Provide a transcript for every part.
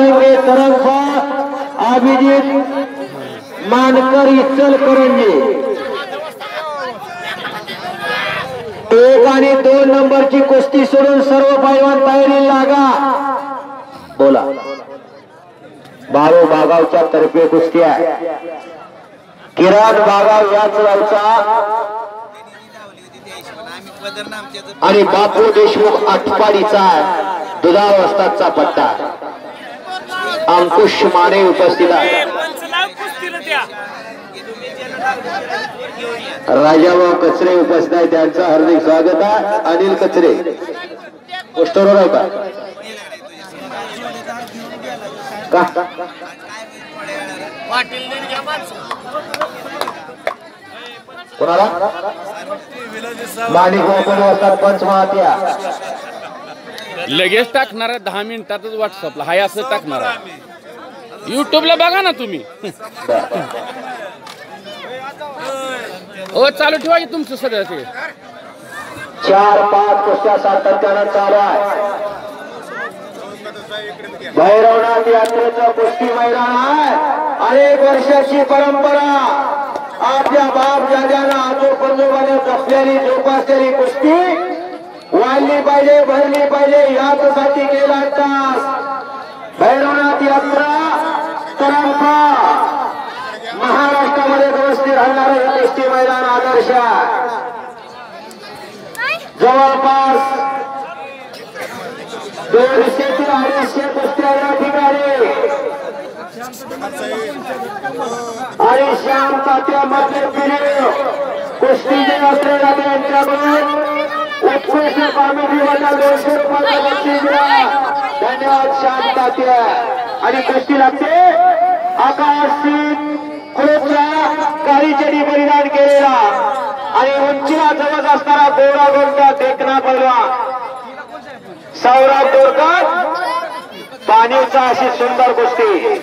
तरंगे तरंगफा अभिजित मानकर इचलकरंजी एक आणि दोन नंबरची कुस्ती सोडून सर्व पैलवान तयारी लागा. बोला. बाळू बागावच्या तर्फे कुस्ती आहे. किरण बागाव याच गावचा. आणि बापू देशमुख आठपाडीचा दुधावस्थाचा पट्टा. अंकुश माने उपस्थित आहे राजाभाऊ कचरे उपस्थित आहे त्यांचं हार्दिक स्वागत आहे. अनिल कचरे. पोस्टरवर आहे का? कोणाला? माणिक गोकुळ असतात पंच महात्या लगेच टाकणार दहा मिनिटातच व्हॉट्सअपला हाय असं टाकणार युट्यूबला बघा ना तुम्ही. हो चालू ठेवा की तुमचं सगळं ते. चार पाच कुस्त्या सातत्यानं चालू आहे. भैरवनाथ यात्रेचं कुस्ती मैदान आहे. अनेक वर्षाची परंपरा. आपल्या बाप दाद्यानं आजोबंजोबाने जपलेली जोपासलेली कुस्ती. वाढली पाहिजे भरली पाहिजे यासाठी केला तास भैरवनाथ यात्रा परंपरा महाराष्ट्रामध्ये व्यवस्थित राहणार हे कुस्ती मैदान आदर्श. जवळपास दोनशे ते अडीचशे कुस्त्या या ठिकाणी. आणि श्याम तात्या मधले पिढी कुस्ती जे असले दोनशे रुपयाचा बक्षीस द्या धन्यवाद शांत तात्या. आणि कुस्ती लागते. आकाश सिंग खुरोपचा काळीचडी परिधान केलेला. आणि उंचीला जवळ असणारा गोरा गोरका देखना पैलवान सौरभ गोरकर पाणीचा अशी सुंदर गोष्टी.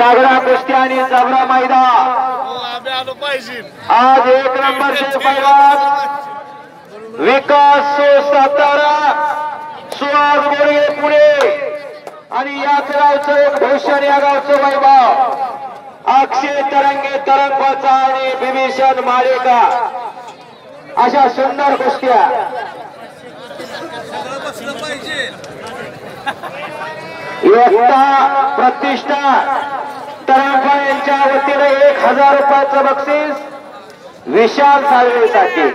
तगडा कुस्ती आणि जबरा मैदा आज एक नंबरचे पैलवान विकास सो सातारा सुहास गोडगे पुणे. आणि याच गावचं एक भूषण या गावचं वैभव. अक्षय तरंगे तरंगचा आणि विभीषण मालिका अशा सुंदर कुस्त्या. एकता प्रतिष्ठा. तरंगा यांच्या वतीने एक हजार रुपयाचं बक्षीस विशाल साळवेसाठी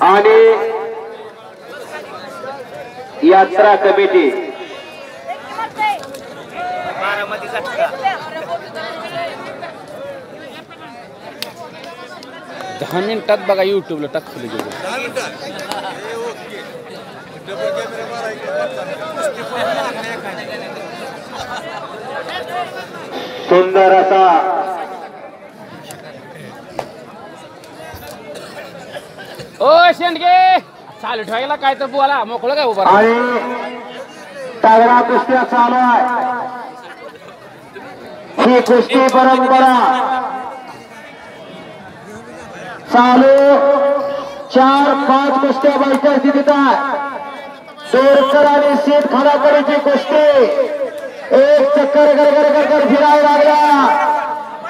आणि यात्रा कमिटी. दहा मिनिटात बघा युट्यूबला टाकलं गेलं सुंदर असा. ओ शेंडगे! चालू ठेवायला काय तर बोला मोकळं काय उभा तगडा कुस्त्या चालू आहे. ही कुस्ती परंपरा. चालू. चार पाच कुस्त्या बैठक स्थितीत आहे दोरकर आणि सीट खानाकडीची कुस्ती. एक चक्कर गरगर गरगर फिरायला लागला.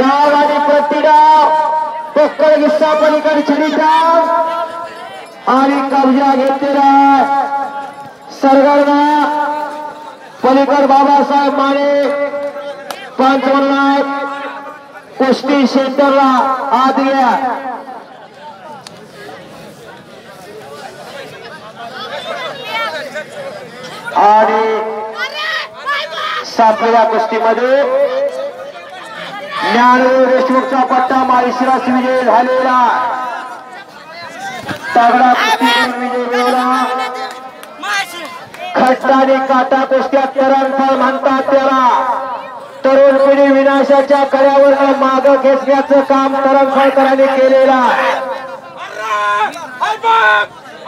डाव आणि प्रतिडाव पक्कड किस्सा पलीकडे छडी डाव. आणि कब्जा घेतलेला आहे. सरगडना पलीकड बाबासाहेब माने. पंचवर्ण कुस्ती सेंटरला आत घ्या आणि सापलेल्या कुस्तीमध्ये ज्ञानू देशमुखचा पट्टा माळशिरास विजय झालेला. तगडा कुस्तीतून विजय मिळवला. खट्टाने काटा कुस्त्या तरणफळ म्हणतात त्याला. तरुण पिढी विनाशाच्या कड्यावर माग खेचण्याचं काम तरणफळकरांनी केलेला. आहे.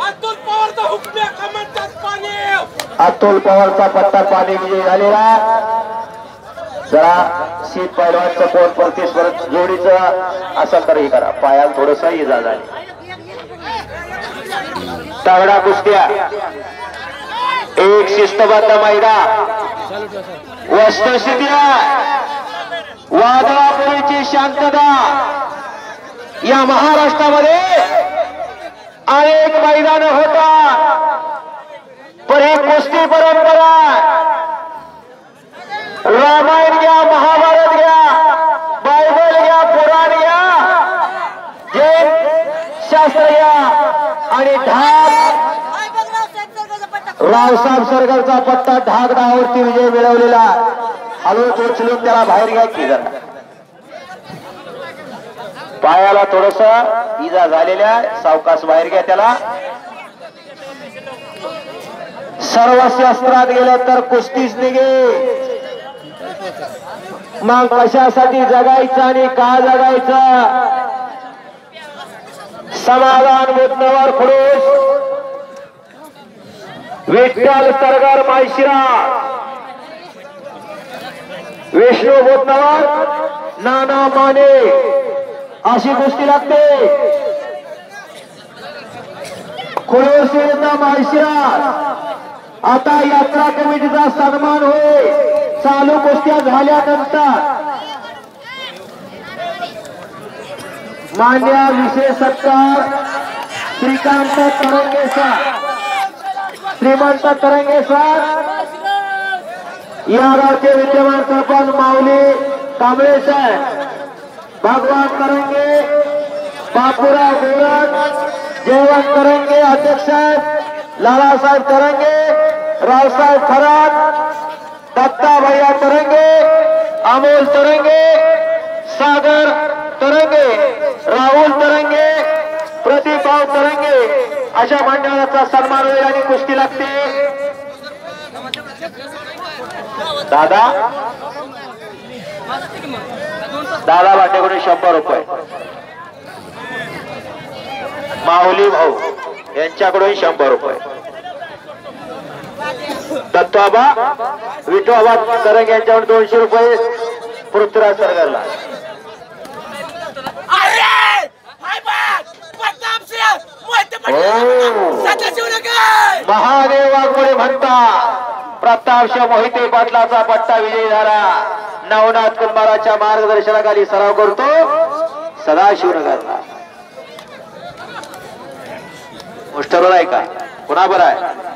अतुल पवारचा हुकम्या कमंतात पाणी. अतुल पवारचा पट्टा पाणी विजय झालेला. जरा शीत पैलवानचं कोण प्रतिस्पर्ध जोडीचं असेल तर हे करा. पायाला थोडस इजा झाली. तगडा कुस्त्या. एक शिस्तबद्ध मैदा चालू वस्तुस्थिती वादळापुरीची शांतता. या महाराष्ट्रामध्ये अनेक मैदान होतात. पण ही कुस्ती परंपरा। रामायण घ्या महाभारत घ्या बायबल घ्या पुराण घ्या जैन शास्त्र घ्या आणि ढाक। रावसाहेब सरकारचा पट्टा ढाक डावावरती विजय मिळवलेला। हळू उचलून त्याला बाहेर घ्या की जरा पायाला थोडस इजा झालेल्या सावकाश बाहेर घ्या त्याला। सर्व शस्त्रात गेलं तर कुस्तीच निघे. मग कशासाठी जगायचं आणि का जगायचं? समाधान मुद्द्यावर खुडूस. विठ्ठल सरगर माळशिरा. विष्णू बोधनवर नाना माने. अशी गोष्टी लागते. खुळोशीचा माहिशिरा आता यात्रा कमिटीचा सन्मान होय. चालू कुस्त्या झाल्यानंतर मान्य विशेष सत्कार श्रीकांत तरंगे सर श्रीमंत तरंगे सर या गावचे विद्यमान सरपंच माऊली कांबळे भगवान तरंगे बापूराव गोरख जयवंत तरंगे अध्यक्ष लालासाहेब तरंगे रावसाहेब खरात दत्ता भैया तरंगे अमोल तरंगे सागर तरंगे राहुल तरंगे प्रतिभाव तरंगे अशा मंडळाचा सन्मान होईल आणि कुस्ती लागते. दादा? दादा वाटेकडून शंभर रुपये. माऊली भाऊ यांच्याकडून शंभर रुपये. दत्तबाबा विठोबा तरंग यांच्याकडून दोनशे रुपये पृथ्वीराज सरकारला. हो. पाटील सदाशिव नगर महादेव वाघमोडे म्हणता प्रतापशाह मोहिते पाटलाचा पट्टा विजयी झाला. नवनाथ कुंभाराच्या मार्गदर्शनाखाली सराव करतो. सदाशिवनगरला मुष्टरोळ आहे का? पुन्हा बरं आहे?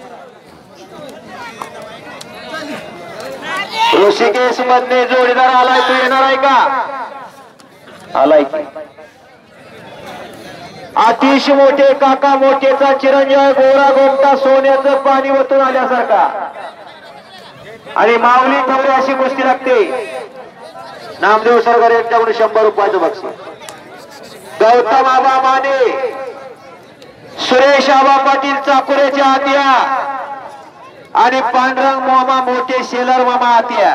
ऋषिकेश मधने जोडीदार आलाय तू येणार आहे का? आलाय की. अतिश मोठे काका मोठेचा चिरंजीव गोरा गोमटा सोन्याचं पाणी वतून आल्यासारखा. आणि माऊली ठेवली अशी गोष्टी लागते. नामदेव सरकार यांच्याकडून शंभर रुपयाचं बक्षीस. गौतम आबा माने सुरेश आबा पाटील चाकुरेच्या आत्या आणि पांडुरंग मामा मोठे शेलर मामा आत्या.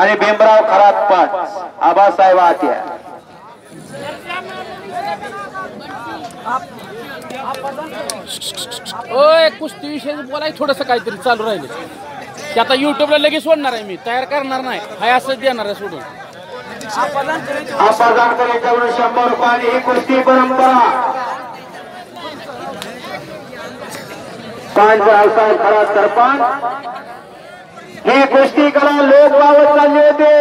आणि भीमराव खरात पाट आबासाहेब आत्या. ओय कुस्ती विषयी बोलाय थोडस काहीतरी चालू राहिले. ते आता युट्यूबला लगेच सोडणार आहे मी तयार करणार नाही. हाय असंच देणार आहे सोडून. शंभर रुपये ही कुस्ती परंपरा. पाच रावसाहेब खरा सरपंच. ही कुस्ती कला लोक वावत चालले होते.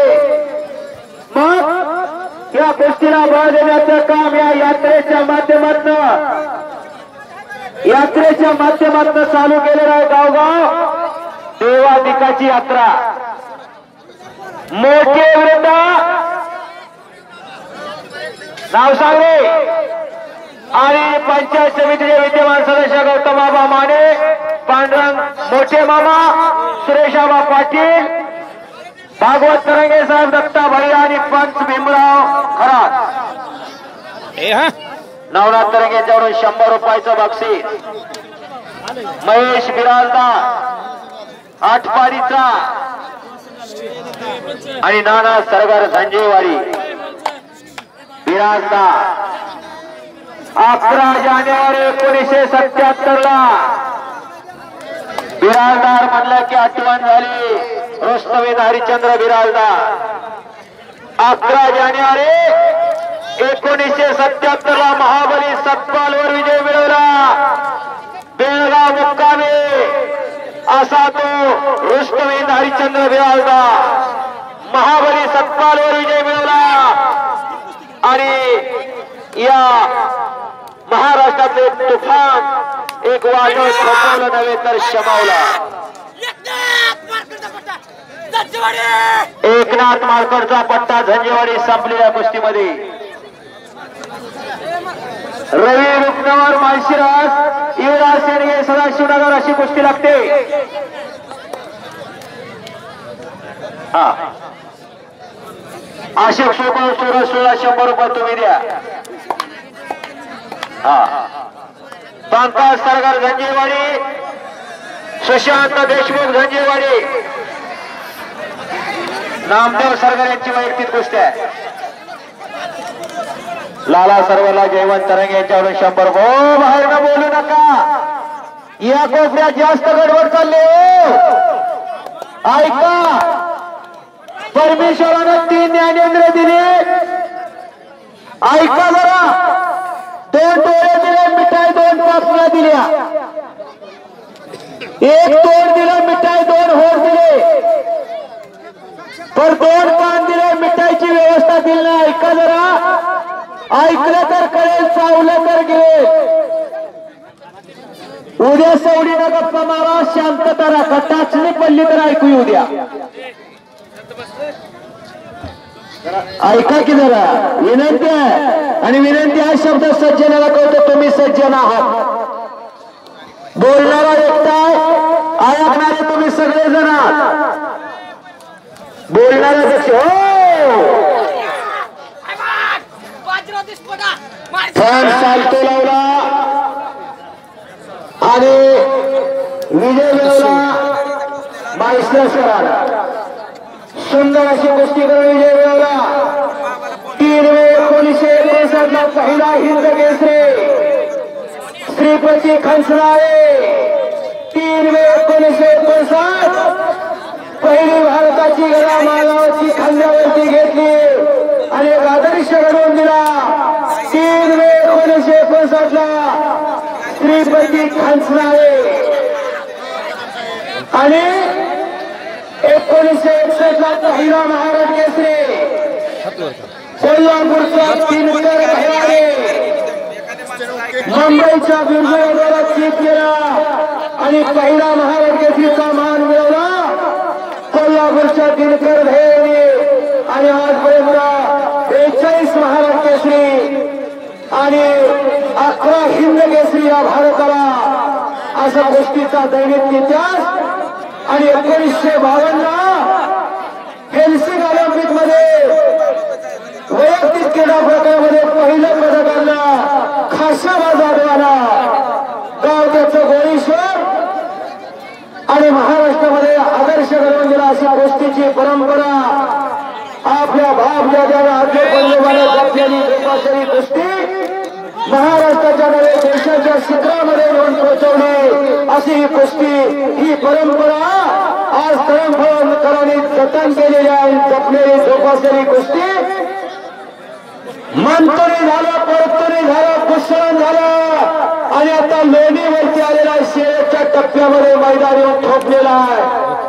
मग या कुस्तीला बळ देण्याचं काम या यात्रेच्या माध्यमातून यात्रेच्या माध्यमातून चालू केलेलं आहे गावगाव देवादिकाची यात्रा. मोठे विरुद्ध नाव सांगले आणि पंचायत समितीचे विद्यमान सदस्य गौतम बाबा माने पांडुरंग मोठे मामा सुरेशाबा पाटील भागवत तरंगे साहेब दत्ता भैया आणि पंच भीमराव खरात. हा? नवनाथ तरंगे यांच्याकडून शंभर रुपयाचं बक्षीस. महेश बिराजदार आठपाडीचा आणि नाना सरगार संजयवाडी बिराजदार. अकरा जानेवारी एकोणीसशे सत्याहत्तर ला बिराजदार म्हणलं की आठवण झाली. रुस्तमेद हरिश्चंद्र बिराजदार. अकरा जानेवारी एकोणीसशे सत्याहत्तर ला महाबली सतपालवर विजय मिळवला. बेळगाव मुक्कामी असा तो रुस्तमेद हरिश्चंद्र बिराजदार. महाबली सतपालवर विजय मिळवला. आणि या महाराष्ट्रातले तुफान. एक वादळ थोपवलं नव्हे तर शमावला. एकनाथ पट्टा माळकरचा पट्टा झंजेवाडी संपलेल्या कुस्तीमध्ये रवी रुक्नवर माळशिरास युवराज शेडगे सदाशिवनगर अशी कुस्ती लागते. हा. अशोक शोभा सोळा सोळा शंभर रुपये तुम्ही द्या. हा. पंकज सरकार झंजेवाडी सुशांत देशमुख झंजेवाडी नामदेव सरगर यांची वैयक्तिक गोष्टी आहे. लाला सर्वला जयवंत तरंग यांच्यावरून शंभर. हो बाहेर न बोलू नका. या कोपऱ्यात जास्त गडबड चालले हो. ऐका. परमेश्वरानं तीन ज्ञानेंद्र दिले. ऐका जरा. दोन डोळे दिले मिठाई दोन पापण्या दिल्या. एक तोड दिलं मिठाई दोन होर दिले. तर दोन कान दिले मिठाईची व्यवस्था दिली नाही. ऐका जरा. ऐकलं तर कळेल चावलं तर गेल उद्या सवडीनं गप्पा मारा शांतता राखा. टाचणी पडली तर ऐकू उद्या ऐका की जरा. विनंती आहे. आणि विनंती हा शब्द सज्जनाला कळतो तुम्ही सज्जन आहात. बोलणारा एकटा ऐकणारे तुम्ही सगळेजण आहात. बोलणाऱ्यापेक्षा हो! फॅन चालतो लावला. आणि विजय मिळवला. माहिष्णेश्वराला सुंदर अशी कुस्ती करून विजय मिळवला. तीन वेळ एकोणीसशे एकोणसाठ ला पहिला हिंद केसरी. श्रीपती खंसनाळे. तीन वेळ एकोणीसशे एकोणसाठ पहिली भारताची गदा मागावरती खांद्यावरती घेतली. आणि एक आदर्श घडवून दिला. तीन वेळ एकोणीसशे एकोणसाठ ला श्रीपती खंसनाळे. आणि एकोणीसशे एकसष्टला पहिला महाराज केसरी. कोल्हापूरचा तीनकर भैवाडे मुंबईच्या बिरजोडला चीप केला आणि पहिला महाराज केसरीचा मान मिळवला. कोल्हापूरच्या दिनकर भेवणे आणि आजपर्यंत बेचाळीस महाराज केसरी. आणि अकरा हिंद केसरी या भारताला. असा गोष्टीचा दैनिक इतिहास आणि एकोणीसशे बावन्न हेल्सिंग ऑलिम्पिकमध्ये वैयक्तिक क्रीडा प्रकारामध्ये पहिलं पदक आणलं खाशाबा जाधवाला गाव त्याचं गोळीश्वर आणि महाराष्ट्रामध्ये आदर्श घडवून दिला अशा गोष्टीची परंपरा आपल्या बाप दादाला पंजोबाने जपलेली जोपासलेली महाराष्ट्राच्या नव्हे देशाच्या शिखरामध्ये येऊन पोहोचवली. अशी ही कुस्ती ही परंपरा आज तळमफळकरांनी जतन केलेली आहे. जपलेली जोपासलेली कुस्ती. मंत्री झालं परतरी झालं कुशरण झालं. आणि आता लोणीवरती आलेला शेवटच्या टप्प्यामध्ये मैदान येऊन ठोकलेला आहे.